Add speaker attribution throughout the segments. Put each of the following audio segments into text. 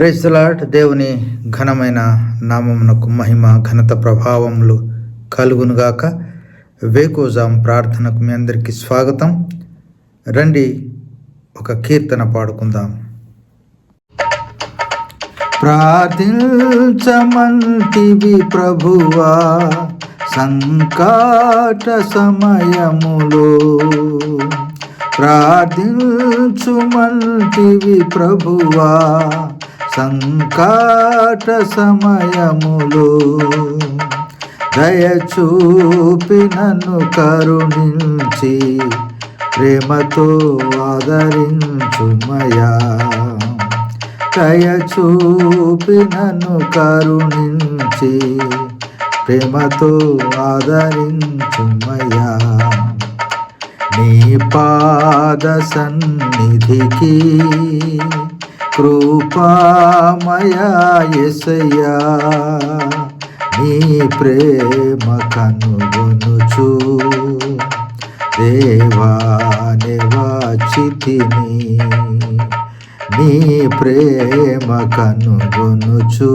Speaker 1: ప్రైజ్లాట్ దేవుని ఘనమైన నామమునకు మహిమ ఘనత ప్రభావములు కలుగునుగాక వేకోజాం ప్రార్థనకు మీ అందరికీ స్వాగతం. రండి ఒక కీర్తన పాడుకుందాం. ప్రార్థించమంటివి ప్రభువా సంకాట సమయములో. ప్రార్థించుమంటివి ప్రభువా సంకాట సమయములో దయచూపి నన్ను కరుణించి ప్రేమతో ఆదరించుమయా. దయచూపి నన్ను కరుణించి ప్రేమతో ఆదరించుమయా. నీ పాద సన్నిధికి కృపామయసయ్యా నీ ప్రేమ కనుగొనుచు. దేవాని వాచితిని నీ ప్రేమ కనుగొనుచు.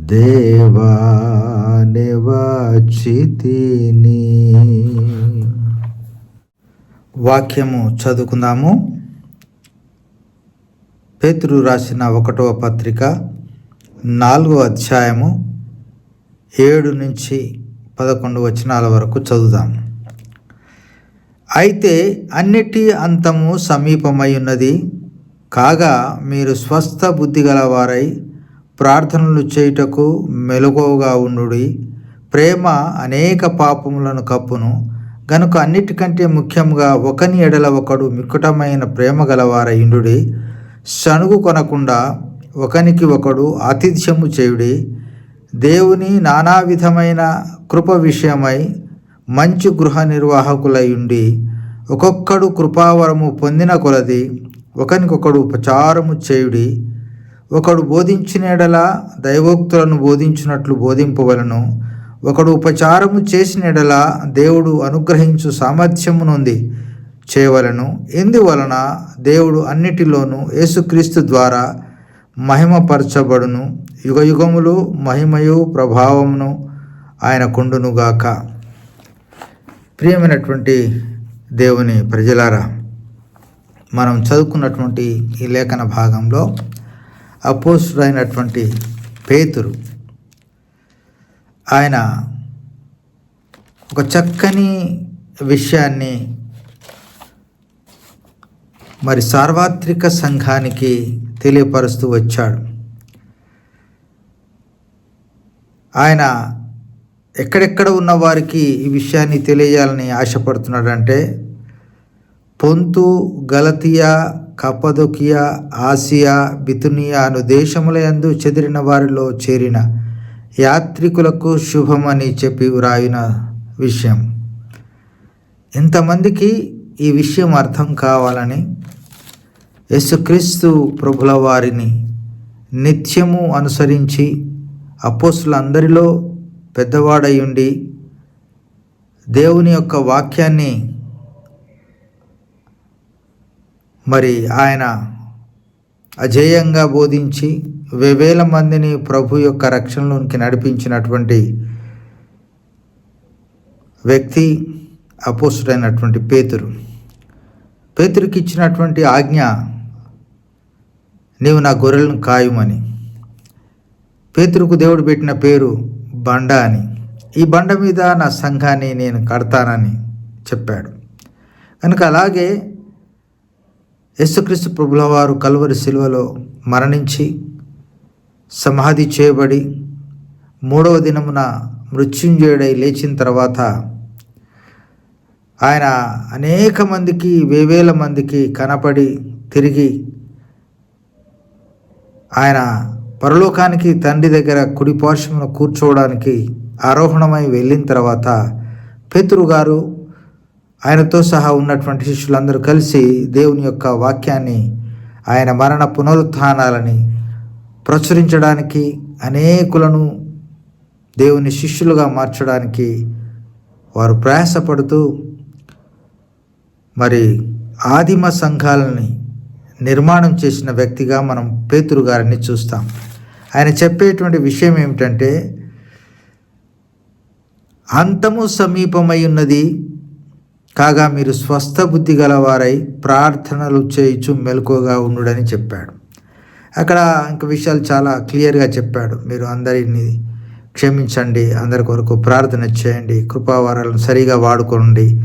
Speaker 1: దేవాని వాచితిని వాక్యము చదువుకుందాము. పేతురు రాసిన ఒకటవ పత్రిక నాలుగో అధ్యాయము ఏడు నుంచి పదకొండు వచనాల వరకు చదువుదాం. అయితే అన్నిటి అంతము సమీపమై ఉన్నది కాగా మీరు స్వస్థ బుద్ధి గలవారై ప్రార్థనలు చేయుటకు మెలకువగా ఉండుడి. ప్రేమ అనేక పాపములను కప్పును గనుక అన్నిటికంటే ముఖ్యంగా ఒకని ఎడల ఒకడు మిక్కుటమైన ప్రేమ గలవారయుండుడి సణుగు కొనకుండా ఒకనికి ఒకడు ఆతిథ్యము చేయుడి దేవుని నానా విధమైన కృప విషయమై మంచి గృహ నిర్వాహకులయుండి ఒక్కొక్కడు కృపావరము పొందిన కొలది ఒకనికొకడు ఉపచారము చేయుడి. ఒకడు బోధించినెడలా దైవోక్తులను బోధించినట్లు బోధింపవలను. ఒకడు ఉపచారము చేసిన దేవుడు అనుగ్రహించు సామర్థ్యమునుంది చేయవలను. ఎందువలన దేవుడు అన్నిటిలోనూ యేసుక్రీస్తు ద్వారా మహిమపరచబడును. యుగ యుగములు మహిమయు ప్రభావమును ఆయన కొండునుగాక. ప్రియమైనటువంటి దేవుని ప్రజలారా మనం చదువుకున్నటువంటి ఈ లేఖన భాగంలో అపోసుడైనటువంటి పేతురు ఆయన ఒక చక్కని విషయాన్ని మరి సార్వత్రిక సంఘానికి తెలియపరుస్తూ వచ్చాడు. ఆయన ఎక్కడెక్కడ ఉన్న వారికి ఈ విషయాన్ని తెలియజేయాలని ఆశపడుతున్నాడంటే పొంతు గలతియా కపదొకియా ఆసియా బితునియా అను దేశముల యందు చెదిరిన వారిలో చేరిన యాత్రికులకు శుభమని చెప్పి వ్రాయిన విషయం. ఇంతమందికి ఈ విషయం అర్థం కావాలని యేసుక్రీస్తు ప్రభుల వారిని నిత్యము అనుసరించి అపోసులందరిలో పెద్దవాడై ఉండి దేవుని యొక్క వాక్యాన్ని మరి ఆయన అజేయంగా బోధించి వేవేల మందిని ప్రభు యొక్క రక్షణలోనికి నడిపించినటువంటి వ్యక్తి అపోసుడైనటువంటి పేతురు. పేతురికి ఇచ్చినటువంటి ఆజ్ఞ నీవు నా గొర్రెలను కాయమని. పేతురుకు దేవుడు పెట్టిన పేరు బండ అని. ఈ బండ మీద నా సంఘాన్ని నేను కడతానని చెప్పాడు. కనుక అలాగే యేసుక్రీస్తు ప్రభుల వారు కలువరి శిలువలో మరణించి సమాధి చేయబడి మూడవ దినమున మృత్యుంజయుడై లేచిన తర్వాత ఆయన అనేక మందికి వేవేల మందికి కనపడి తిరిగి ఆయన పరలోకానికి తండ్రి దగ్గర కుడి పార్శ్వమును కూర్చోవడానికి ఆరోహణమై వెళ్ళిన తర్వాత పేతురు గారు ఆయనతో సహా ఉన్నటువంటి శిష్యులందరూ కలిసి దేవుని యొక్క వాక్యాన్ని ఆయన మరణ పునరుత్థానాలని ప్రచురించడానికి అనేకులను దేవుని శిష్యులుగా మార్చడానికి వారు ప్రయాసపడుతూ మరి ఆదిమ సంఘాలని నిర్మాణం చేసిన వ్యక్తిగా మనం పేతురు గారిని చూస్తాం. ఆయన చెప్పేటువంటి విషయం ఏమిటంటే అంతము సమీపమై ఉన్నది కాగా మీరు స్వస్థ బుద్ధి గలవారై ప్రార్థనలు చేయించు మెలకుగా ఉండుడని చెప్పాడు. అక్కడ ఇంక విషయాలు చాలా క్లియర్గా చెప్పాడు. మీరు అందరిని క్షమించండి అందరి కొరకు ప్రార్థన చేయండి కృపావారాలను సరిగా వాడుకోండి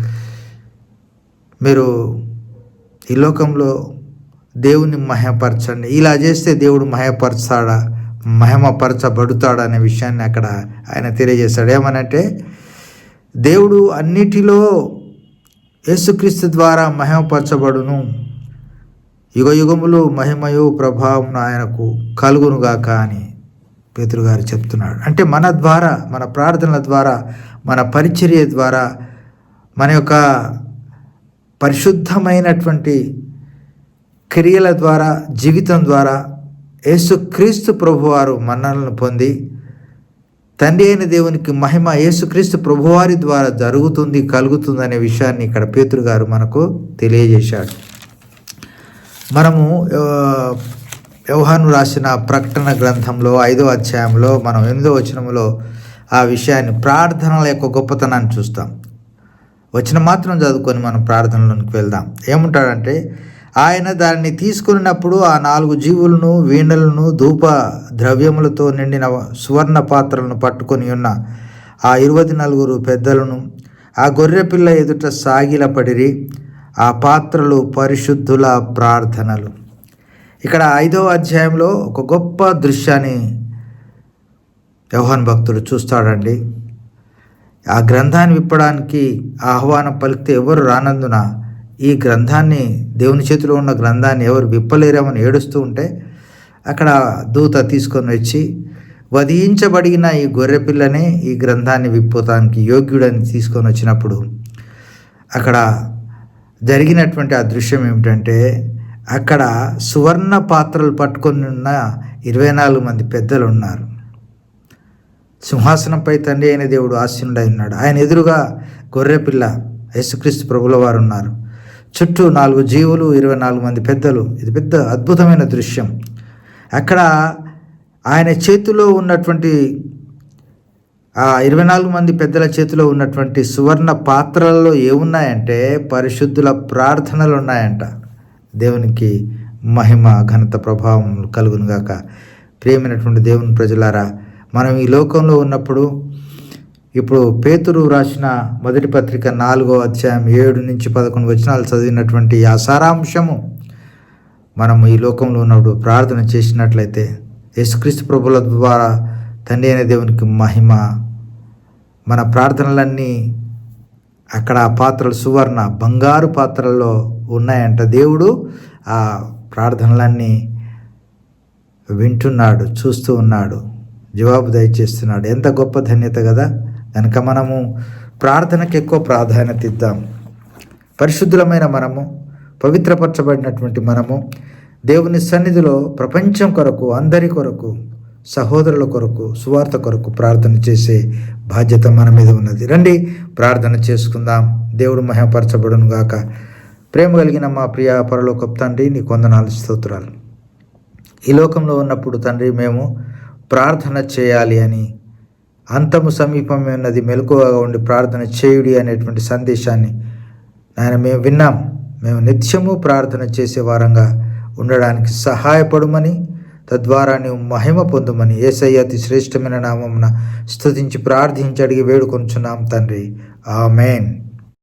Speaker 1: మీరు ఈ లోకంలో దేవుని మహిమపరచండి. ఇలా చేస్తే దేవుడు మహపరచాడా మహిమపరచబడుతాడా అనే విషయాన్ని అక్కడ ఆయన తెలియజేశాడు. ఏమనంటే దేవుడు అన్నిటిలో యేసుక్రీస్తు ద్వారా మహిమపరచబడును. యుగ యుగములు మహిమయు ప్రభావం ఆయనకు కలుగునుగాక అని పేతురుగారు చెప్తున్నాడు. అంటే మన ద్వారా మన ప్రార్థనల ద్వారా మన పరిచర్య ద్వారా మన యొక్క పరిశుద్ధమైనటువంటి క్రియల ద్వారా జీవితం ద్వారా యేసుక్రీస్తు ప్రభువారు మన్నలను పొంది తండ్రి అయిన దేవునికి మహిమ యేసుక్రీస్తు ప్రభువారి ద్వారా జరుగుతుంది కలుగుతుంది అనే విషయాన్ని ఇక్కడ పేతురు గారు మనకు తెలియజేశాడు. మనము వ్యవహాను రాసిన ప్రకటన గ్రంథంలో ఐదో అధ్యాయంలో మనం ఎనిమిదో వచనంలో ఆ విషయాన్ని ప్రార్థనల యొక్క గొప్పతనాన్ని చూస్తాం. వచ్చిన మాత్రం చదువుకొని మనం ప్రార్థనలోనికి వెళ్దాం. ఏముంటాడంటే ఆయన దానిని తీసుకున్నప్పుడు ఆ నాలుగు జీవులను వీణలను ధూప ద్రవ్యములతో నిండిన సువర్ణ పాత్రలను పట్టుకొని ఉన్న ఆ ఇరవై నలుగురు పెద్దలను ఆ గొర్రెపిల్ల ఎదుట సాగిలపడిరి ఆ పాత్రలు పరిశుద్ధుల ప్రార్థనలు. ఇక్కడ ఐదవ అధ్యాయంలో ఒక గొప్ప దృశ్యాన్ని వ్యవహాన్ భక్తుడు చూస్తాడండి. ఆ గ్రంథాన్ని విప్పడానికి ఆహ్వానం పలికితే ఎవరు రానందున ఈ గ్రంథాన్ని దేవుని చేతిలో ఉన్న గ్రంథాన్ని ఎవరు విప్పలేరేమని ఏడుస్తూ ఉంటే అక్కడ దూత తీసుకొని వచ్చి వధించబడిన ఈ గొర్రెపిల్లనే ఈ గ్రంథాన్ని విప్పుతానికి యోగ్యుడని తీసుకొని వచ్చినప్పుడు అక్కడ జరిగినటువంటి ఆ దృశ్యం ఏమిటంటే అక్కడ సువర్ణ పాత్రలు పట్టుకొని ఉన్న ఇరవై నాలుగు మంది పెద్దలు ఉన్నారు. సింహాసనంపై తండ్రి అయిన దేవుడు ఆశీనుడై ఉన్నాడు. ఆయన ఎదురుగా గొర్రెపిల్ల యేసుక్రీస్తు ప్రభుల వారు ఉన్నారు. చుట్టూ నాలుగు జీవులు ఇరవై నాలుగు మంది పెద్దలు. ఇది పెద్ద అద్భుతమైన దృశ్యం. అక్కడ ఆయన చేతిలో ఉన్నటువంటి ఆ ఇరవై నాలుగు మంది పెద్దల చేతిలో ఉన్నటువంటి సువర్ణ పాత్రలలో ఏమున్నాయంటే పరిశుద్ధుల ప్రార్థనలు ఉన్నాయంట. దేవునికి మహిమ ఘనత ప్రభావం కలుగునుగాక. ప్రియమైనటువంటి దేవుని ప్రజలారా మనం ఈ లోకంలో ఉన్నప్పుడు ఇప్పుడు పేతురు రాసిన మొదటి పత్రిక నాలుగో అధ్యాయం ఏడు నుంచి పదకొండు వచనాలు చదివినటువంటి ఆ సారాంశము మనం ఈ లోకంలో ఉన్నప్పుడు ప్రార్థన చేసినట్లయితే యేసుక్రీస్తు ప్రభుల ద్వారా తండ్రి అనే దేవునికి మహిమ మన ప్రార్థనలన్నీ అక్కడ ఆ పాత్రలు సువర్ణ బంగారు పాత్రల్లో ఉన్నాయంట. దేవుడు ఆ ప్రార్థనలన్నీ వింటున్నాడు చూస్తూ ఉన్నాడు. జవాబు దయచేస్తున్నాడు. ఎంత గొప్ప ధన్యత కదా. కనుక మనము ప్రార్థనకు ఎక్కువ ప్రాధాన్యత ఇద్దాం. పరిశుద్ధులమైన మనము పవిత్రపరచబడినటువంటి మనము దేవుని సన్నిధిలో ప్రపంచం కొరకు అందరి కొరకు సహోదరుల కొరకు సువార్త కొరకు ప్రార్థన చేసే బాధ్యత మన మీద ఉన్నది. రండి ప్రార్థన చేసుకుందాం. దేవుడు మహపరచబడును గాక. ప్రేమ కలిగిన మా ప్రియ పరలోకపు తండ్రి నీ కొందనాలు స్తోత్రాలు. ఈ లోకంలో ఉన్నప్పుడు తండ్రి మేము ప్రార్థన చేయాలి అని అంతము సమీపమే ఉన్నది మెలకువగా ఉండి ప్రార్థన చేయుడి అనేటువంటి సందేశాన్ని ఆయన మేము విన్నాం. మేము నిత్యము ప్రార్థన చేసే వారంగా ఉండడానికి సహాయపడమని తద్వారా నీవు మహిమ పొందమని ఏసయ్య అతి శ్రేష్టమైన నామమున స్థుతించి ప్రార్థించి అడిగి వేడుకొంచున్నాం తండ్రి. ఆమెన్.